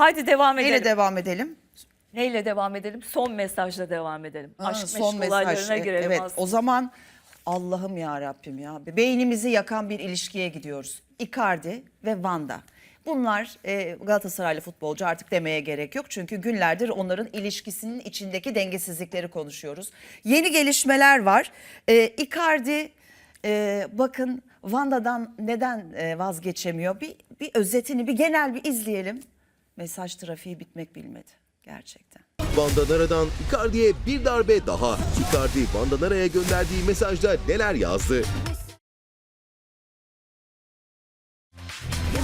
Haydi devam edelim. Neyle devam edelim? Neyle devam edelim? Son mesajla devam edelim. Ha, Aşk meşk olaylarına girelim Evet aslında. o zaman Allah'ım ya Rabbim ya. Beynimizi yakan bir ilişkiye gidiyoruz. Icardi ve Vanda. Bunlar e, Galatasaraylı futbolcu artık demeye gerek yok. Çünkü günlerdir onların ilişkisinin içindeki dengesizlikleri konuşuyoruz. Yeni gelişmeler var. E, Icardi e, bakın Vanda'dan neden e, vazgeçemiyor? Bir, bir özetini bir genel bir izleyelim. Mesaj trafiği bitmek bilmedi gerçekten. Vanda Nara'dan Icardi'ye bir darbe daha. Icardi Vanda Nara'ya gönderdiği mesajda neler yazdı?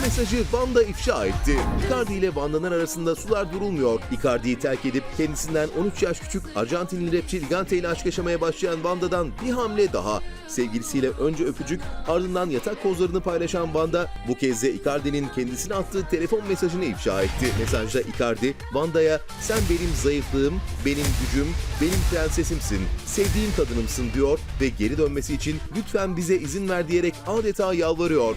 Mesajı Vanda ifşa etti. Icardi ile Vanda'nın arasında sular durulmuyor. Icardi'yi terk edip kendisinden 13 yaş küçük Arjantinli rapçi Ligante ile aşk yaşamaya başlayan Vanda'dan bir hamle daha. Sevgilisiyle önce öpücük ardından yatak pozlarını paylaşan Vanda bu kez de Icardi'nin kendisine attığı telefon mesajını ifşa etti. Mesajda Icardi, Vanda'ya sen benim zayıflığım, benim gücüm, benim prensesimsin, sevdiğim kadınımsın diyor ve geri dönmesi için lütfen bize izin ver diyerek adeta yalvarıyor.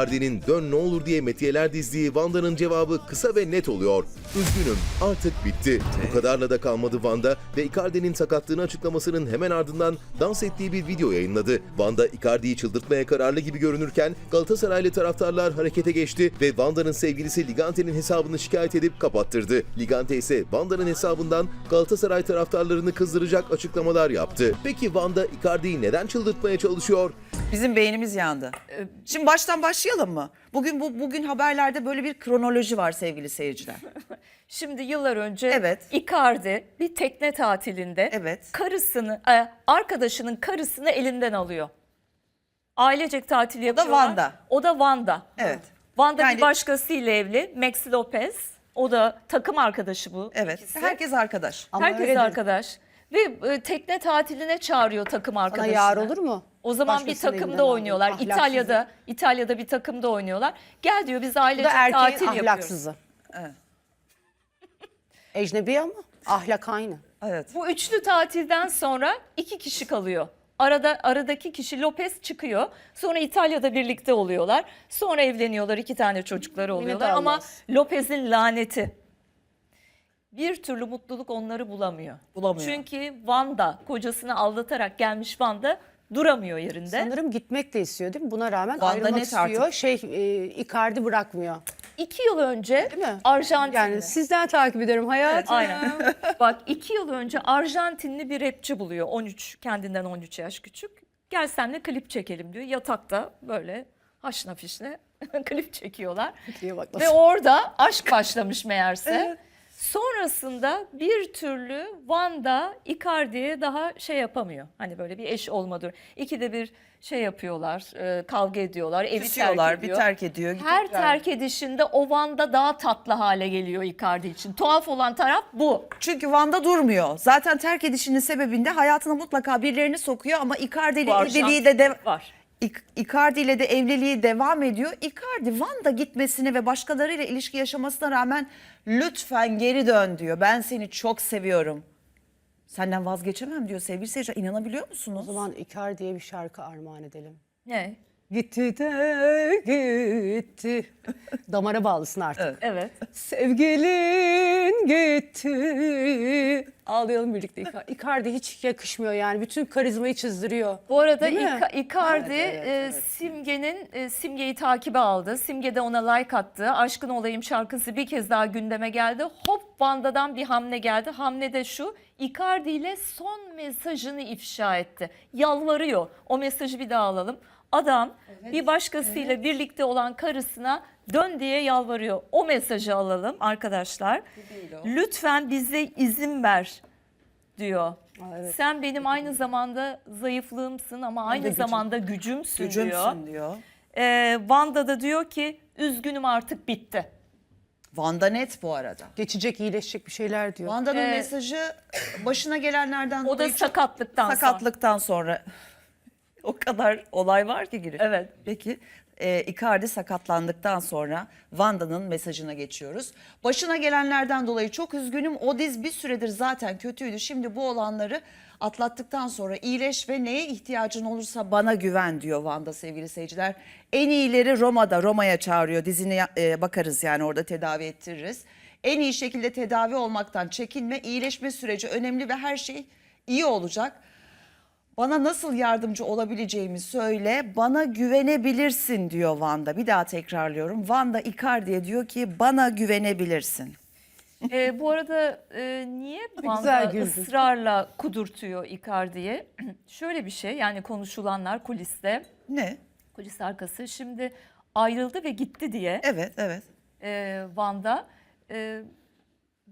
Icardi'nin dön ne olur diye metiyeler dizdiği Vanda'nın cevabı kısa ve net oluyor. Üzgünüm artık bitti. Bu kadarla da kalmadı Vanda ve Icardi'nin sakatlığını açıklamasının hemen ardından dans ettiği bir video yayınladı. Vanda Icardi'yi çıldırtmaya kararlı gibi görünürken Galatasaraylı taraftarlar harekete geçti ve Vanda'nın sevgilisi Ligante'nin hesabını şikayet edip kapattırdı. Ligante ise Vanda'nın hesabından Galatasaray taraftarlarını kızdıracak açıklamalar yaptı. Peki Vanda Icardi'yi neden çıldırtmaya çalışıyor? Bizim beynimiz yandı. Şimdi baştan başlayalım mı? Bugün bu bugün haberlerde böyle bir kronoloji var sevgili seyirciler. Şimdi yıllar önce Evet. Icardi bir tekne tatilinde Evet. karısını, e, arkadaşının karısını elinden alıyor. Ailecek tatil yapıyorlar. Vanda. O da Vanda. Evet. Vanda Yani- bir başkasıyla evli. Maxi Lopez. O da takım arkadaşı bu. Evet. ikisi. Herkes arkadaş. Ama Herkes öyledir. arkadaş. Ve e, tekne tatiline çağırıyor takım Sana arkadaşını. yar olur mu? O zaman bir Başkasının takımda oynuyorlar. alıyor. İtalya'da İtalya'da bir takımda oynuyorlar. Gel diyor biz Bu ailecek da erkeğin tatil yapıyoruz. ahlaksızı. Ecnebi ama ahlak aynı. Evet. Bu üçlü tatilden sonra iki kişi kalıyor. Arada aradaki kişi Lopez çıkıyor. Sonra İtalya'da birlikte oluyorlar. Sonra evleniyorlar. iki tane çocukları oluyorlar. Ama. Lopez'in laneti. Bir türlü mutluluk onları bulamıyor. Bulamıyor. Çünkü Vanda kocasını aldatarak gelmiş Vanda duramıyor yerinde. Sanırım gitmek de istiyor değil mi? Buna rağmen Vanda ayrılmak net istiyor. artık. Şey e, Icardi bırakmıyor. İki yıl önce Değil mi? Arjantinli. Yani sizden takip ederim hayatım. Aynen. Bak iki yıl önce Arjantinli bir rapçi buluyor. 13 kendinden 13 yaş küçük. Gel senle klip çekelim diyor. Yatakta böyle haşna fişne klip çekiyorlar. Diye bak Ve nasıl. orada aşk başlamış meğerse. Sonrasında bir türlü Vanda Icardi'ye daha şey yapamıyor. Hani böyle bir eş olmadı. İkide bir şey yapıyorlar, e, kavga ediyorlar, evi Küsüyorlar, terk bir ediyor. terk ediyor. gidip Her gelmiyor. terk edişinde o Van'da daha tatlı hale geliyor Icardi için. Tuhaf olan taraf bu. Çünkü Van'da durmuyor. Zaten terk edişinin sebebinde hayatına mutlaka birilerini sokuyor ama Icardi ile Bu evliliği de, de var. Icardi ile de evliliği devam ediyor. Icardi Van'da gitmesine ve başkalarıyla ilişki yaşamasına rağmen lütfen geri dön diyor. Ben seni çok seviyorum. Senden vazgeçemem diyor sevgili seyirciler. İnanabiliyor musunuz? O zaman Icardi'ye bir şarkı armağan edelim. Ne? Gitti de gitti. Damara bağlısın artık. Evet. Sevgilin gitti. Ağlayalım birlikte. Icardi. Hiç yakışmıyor yani. Bütün karizmayı çizdiriyor. Bu arada? Ika- Icardi Evet, evet, e, evet. Simge'nin e, Simge'yi takibe aldı. Simge de ona like attı. Aşkın Olayım şarkısı bir kez daha gündeme geldi. Hop Vanda'dan bir hamle geldi. Hamle de şu. Icardi ile son mesajını ifşa etti. Yalvarıyor. O mesajı bir daha alalım. Adam bir başkasıyla birlikte olan karısına dön diye yalvarıyor. O mesajı alalım arkadaşlar. Lütfen bize izin ver diyor. evet. Sen benim aynı zamanda zayıflığımsın ama aynı gücüm. zamanda gücümsün, diyor. Gücümsün diyor. Ee, Vanda da diyor ki üzgünüm artık bitti. Vanda net bu arada. Geçecek, iyileşecek bir şeyler diyor. Vanda'nın Ee, mesajı başına gelenlerden O da sakatlıktan sonra. sakatlıktan sonra. o kadar olay var ki giriyor. Evet. Peki e, Icardi sakatlandıktan sonra Vanda'nın mesajına geçiyoruz. Başına gelenlerden dolayı çok üzgünüm. O diz bir süredir zaten kötüydü. Şimdi bu olanları atlattıktan sonra iyileş ve neye ihtiyacın olursa bana güven diyor Van'da sevgili seyirciler. En iyileri Roma'da, Roma'ya çağırıyor. Dizine e, bakarız yani orada tedavi ettiririz. En iyi şekilde tedavi olmaktan çekinme, iyileşme süreci önemli ve her şey iyi olacak. Bana nasıl yardımcı olabileceğimi söyle, bana güvenebilirsin diyor Van'da. Bir daha tekrarlıyorum. Van'da Icardi'ye diyor ki bana güvenebilirsin. Ee, bu arada e, niye Van'da ısrarla kudurtuyor Icardi'ye? Şöyle bir şey yani konuşulanlar kuliste, Ne? kulis arkası şimdi ayrıldı ve gitti diye Evet, evet. e, Van'da e,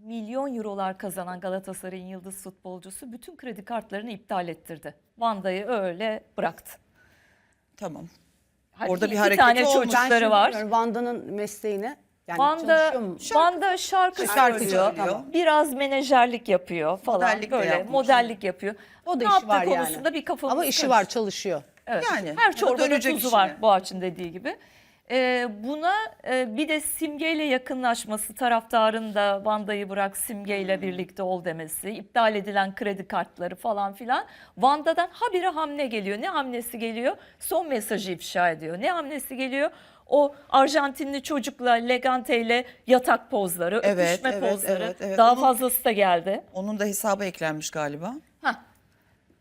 milyon eurolar kazanan Galatasaray'ın yıldız futbolcusu bütün kredi kartlarını iptal ettirdi. Vanda'yı öyle bıraktı. Tamam. Halbuki Orada bir iki hareketi tane olmuş. Çocukları var. Vanda'nın mesleğine yani Vanda, çalışıyor mu? Vanda şarkı, Şarkı söylüyor. söylüyor. Biraz menajerlik yapıyor falan Modellik de böyle yapmış. modellik yapıyor. O da ne işi var yani. bir kafamız Ama işi karışık. var çalışıyor. Evet. Yani, Her çorbada tuzu işine. var Boğaç'ın dediği gibi. Ee, buna e, bir de simgeyle yakınlaşması, taraftarın da Vanda'yı bırak simgeyle Hmm. birlikte ol demesi, iptal edilen kredi kartları falan filan. Vanda'dan habire hamle geliyor. Ne hamlesi geliyor? Son mesajı ifşa ediyor. Ne hamlesi geliyor? O Arjantinli çocukla, Legante ile yatak pozları, Evet, öpüşme evet, pozları. evet, evet. Daha Onun- fazlası da geldi. Onun da hesaba eklenmiş galiba. Heh.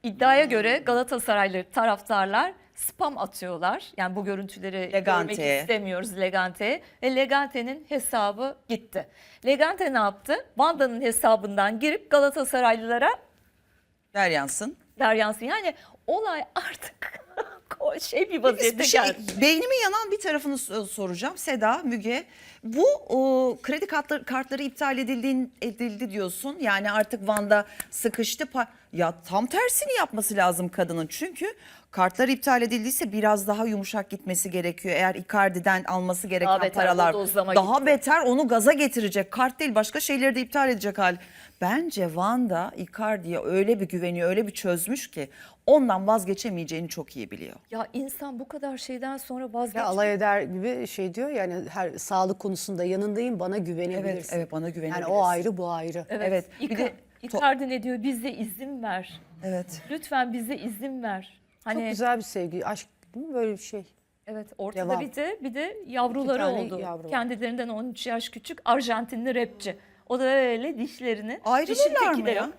İddiaya göre Galatasaraylı taraftarlar spam atıyorlar. Yani bu görüntüleri Legante'ye. görmek istemiyoruz Legante'ye. Ve Legante'nin hesabı gitti. Legante ne yaptı? Vanda'nın hesabından girip Galatasaraylılara Der yansın. deryansın. Yani olay artık şey bir vaziyete Bir şey, geldi. beynimin yanan bir tarafını soracağım. Seda, Müge. Bu o, kredi kartları, kartları iptal edildiğin, edildi diyorsun. Yani artık Van'da sıkıştı. Pa- ya tam tersini yapması lazım kadının. Çünkü kartlar iptal edildiyse biraz daha yumuşak gitmesi gerekiyor. Eğer Icardi'den alması gereken Daha beter, paralar daha gitti. beter onu gaza getirecek. Kart değil başka şeyleri de iptal edecek hal. Bence Van'da Icardi'ye öyle bir güveniyor, öyle bir çözmüş ki ondan vazgeçemeyeceğini çok iyi biliyor. Ya insan bu kadar şeyden sonra Ya vazgeçmiyor. alay eder gibi şey diyor yani her sağlık konusunda yanındayım bana güvenebilirsin. Evet, evet bana Yani güvenebilirsin. o ayrı bu ayrı. Evet. Evet, bir de Icardi ne diyor? Bize izin ver. Evet. Lütfen bize izin ver. Hani Çok güzel bir sevgi, aşk değil mi böyle bir şey? Evet ortada Devam. bir de bir de yavruları oldu. yavru. Kendilerinden 13 yaş küçük Arjantinli rapçi. O da öyle dişlerini. Ayrılırlar mı ya?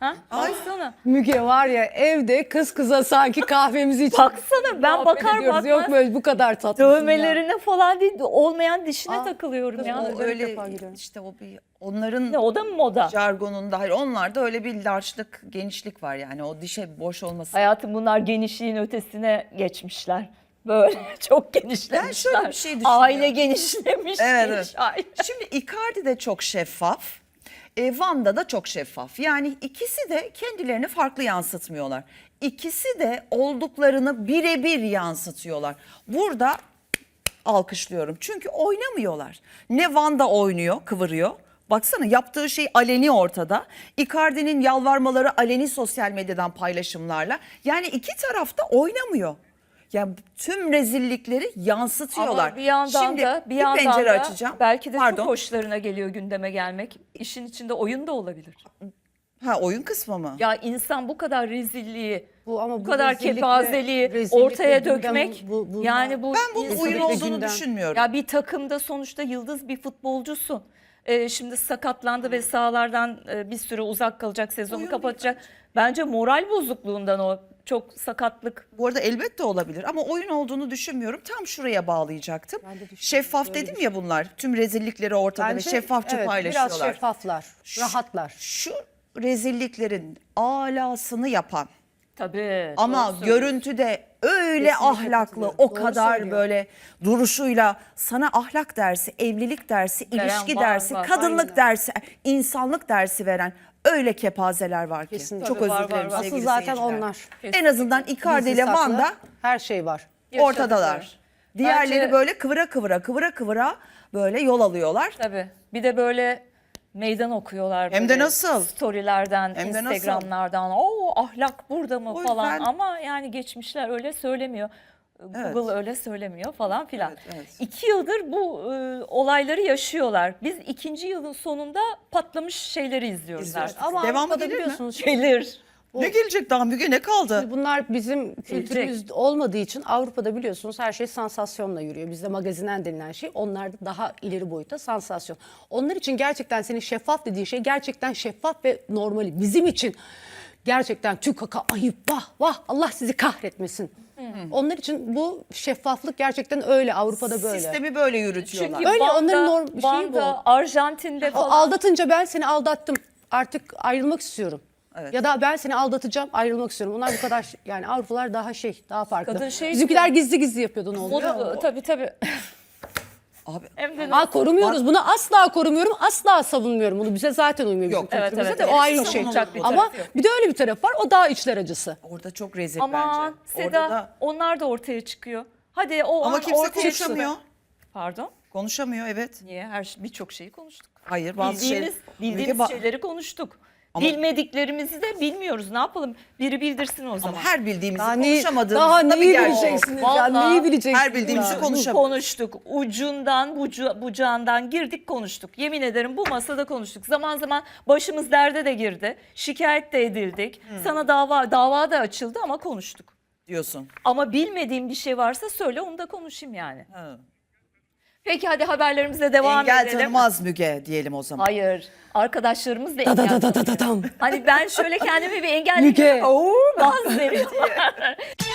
Ha? Baksana. Müge var ya evde kız kıza sanki kahvemizi içip Baksana ben muhabbet bakar ediyoruz. bakmaz Yok böyle bu kadar tatlı. dövmelerine falan değil olmayan dişine Aa, takılıyorum ya. o- öyle defa giriyorum. işte o bir onların Ne o da mı moda? jargonunda hayır onlarda öyle bir larçlık genişlik var yani o dişe boş olması. Hayatım bunlar genişliğin ötesine geçmişler. Böyle çok genişlemişler. Ben şöyle bir şey düşünüyorum. Aile genişlemiş. Evet, geniş evet. aile. Şimdi Icardi de çok şeffaf. E, Van'da da çok şeffaf. Yani ikisi de kendilerini farklı yansıtmıyorlar. İkisi de olduklarını birebir yansıtıyorlar. Burada alkışlıyorum. Çünkü oynamıyorlar. Ne Van'da oynuyor, kıvırıyor. Baksana yaptığı şey aleni ortada. Icardi'nin yalvarmaları aleni sosyal medyadan paylaşımlarla. Yani iki tarafta oynamıyor. Yani tüm rezillikleri yansıtıyorlar. Ama bir yandan Şimdi da bir, bir yandan pencere da açacağım. belki de Pardon. çok hoşlarına geliyor gündeme gelmek. İşin içinde oyun da olabilir. Ha oyun kısmı mı? Ya insan bu kadar rezilliği, Bu ama bu, bu kadar kepazeliği ortaya dökmek. bu- bu- yani bu ben bunun oyun olduğunu gündem. düşünmüyorum. Ya bir takımda sonuçta yıldız bir futbolcusun. Ee, şimdi sakatlandı ve sahalardan e, bir süre uzak kalacak, sezonu Oyun kapatacak. Bence moral bozukluğundan o çok sakatlık. Bu arada elbette olabilir ama oyun olduğunu düşünmüyorum. Tam şuraya bağlayacaktım. Ben de Şeffaf dedim ya bunlar. Tüm rezillikleri ortada ve Bence, şeffafça evet, paylaşıyorlar. Biraz şeffaflar, rahatlar. Şu rezilliklerin alasını yapan Tabii. ama görüntüde öyle Kesinlikle ahlaklı o Doğru kadar söylüyor. böyle duruşuyla sana ahlak dersi, evlilik dersi, Veren ilişki var, dersi, var. kadınlık Aynen. dersi, insanlık dersi veren öyle kepazeler var ki. Kesinlikle. Çok Tabii, özür var, dilerim var, var. sevgili Asıl zaten seyirciler. onlar. En azından Icardi ile Van'da her şey var. ortadalar. Diğerleri Bence- böyle kıvıra kıvıra kıvıra kıvıra böyle yol alıyorlar. Tabii. Bir de böyle meydan okuyorlar. Hem de böyle nasıl? Storylerden, Hem de nasıl? Instagramlardan. Oo ahlak burada mı O falan. yüzden- Ama yani geçmişler öyle söylemiyor. Evet. Google öyle söylemiyor falan filan. Evet, evet. İki yıldır bu e, olayları yaşıyorlar. Biz ikinci yılın sonunda patlamış şeyleri izliyoruz İzliyoruz. artık. Ama Devamı Avrupa'da mi? biliyorsunuz Gelir. Ne gelecek daha Müge ne kaldı? Bunlar bizim kültürümüz olmadığı için Avrupa'da biliyorsunuz her şey sansasyonla yürüyor. Bizde magazinen denilen şey onlarda daha ileri boyuta sansasyon. Onlar için gerçekten senin şeffaf dediğin şey gerçekten şeffaf ve normali. Bizim için gerçekten tüm kaka ayıp vah vah Allah sizi kahretmesin. Onlar için bu şeffaflık gerçekten öyle Avrupa'da böyle. Sistemi böyle yürütüyorlar. Çünkü Öyle, Van'da, onların norm- şeyi Van'da, bu. Arjantin'de O falan. aldatınca ben seni aldattım. Artık ayrılmak istiyorum. Evet. Ya da ben seni aldatacağım, ayrılmak istiyorum. Onlar bu kadar yani Avrupalar daha şey, daha farklı. Kadın şey Bizimkiler gizli gizli yapıyordu ne oluyor? Tabii tabii. Abi Hem de Ha korumuyoruz. Bunu asla korumuyorum. Asla savunmuyorum. Bunu bize zaten uymuyor bizim Yok, evet, evet, de o ayrı bir şey. Savunulacak bir Ama tarafı yok. bir de öyle bir taraf var. O daha içler acısı. orada çok rezil Aman bence. Seda Orada da onlar da ortaya çıkıyor. Hadi o ama an kimse ortaya konuşamıyor. Pardon. Konuşamıyor evet. Niye? Her şey- birçok şeyi konuştuk. Hayır bazı şey, Bildiğimiz, bildiğimiz Müge ba- şeyleri konuştuk. Ama- Bilmediklerimizi de bilmiyoruz. Ne yapalım? Biri bildirsin o zaman. Ama her bildiğimizi Daha, ne, konuşamadığımızda daha bir neyi gerçek. bileceksiniz ya? Vallahi Neyi bileceksiniz? Her bildiğimizi ya? konuştuk. Ucundan bucu, bucağından girdik konuştuk. Yemin ederim bu masada konuştuk. Zaman zaman başımız derde de girdi. Şikayet de edildik. Sana dava dava da açıldı ama konuştuk. diyorsun. Ama bilmediğim bir şey varsa söyle onu da konuşayım yani. Ha. Peki hadi haberlerimize devam Engel edelim. tanımaz Müge diyelim o zaman. Hayır. Arkadaşlarımız da Da da engel da da da tanımıyor. da dam. Hani ben şöyle kendimi bir engelli Müge. Oo, gaz veriyorum.